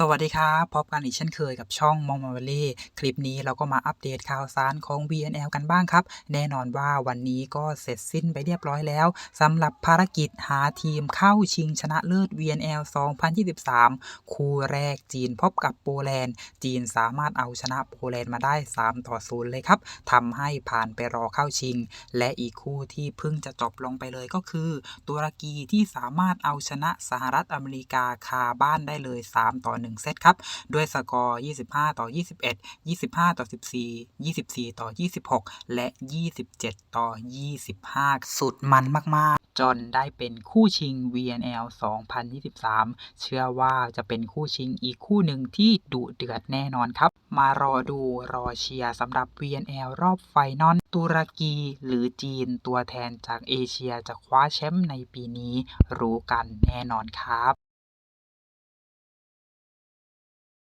สวัสดีครับ พบกันอีกเช่นเคยกับช่องมองมาเวลี่คลิปนี้เราก็มาอัปเดตข่าวสารของ VNL กันบ้างครับ แน่นอนว่าวันนี้ก็เสร็จสิ้นไปเรียบร้อยแล้วสำหรับภารกิจหาทีมเข้าชิงชนะเลิศ VNL 2023 คู่แรกจีนพบกับโปแลนด์ จีนสามารถเอาชนะโปแลนด์มาได้ 3 ต่อ 0 เลยครับทำให้ผ่านไปรอเข้าชิง และอีกคู่ที่เพิ่งจะจบลงไปเลยก็คือ ตุรกีที่สามารถเอาชนะสหรัฐอเมริกาคาบ้านได้เลย 3 ต่อ1 เซตครับ ด้วยสกอร์ 25 ต่อ 21 25 ต่อ 14 24 ต่อ 26 และ 27 ต่อ 25 สุดมันมาก ๆ จนได้เป็นคู่ชิง VNL 2023 เชื่อว่าจะเป็นคู่ชิงอีกคู่หนึ่งที่ดุเดือดแน่นอนครับ มารอดูรอเชียร์สำหรับ VNL รอบไฟนอลตุรกีหรือจีนตัวแทนจากเอเชียจะคว้าแชมป์ในปีนี้ รู้กันแน่นอนครับ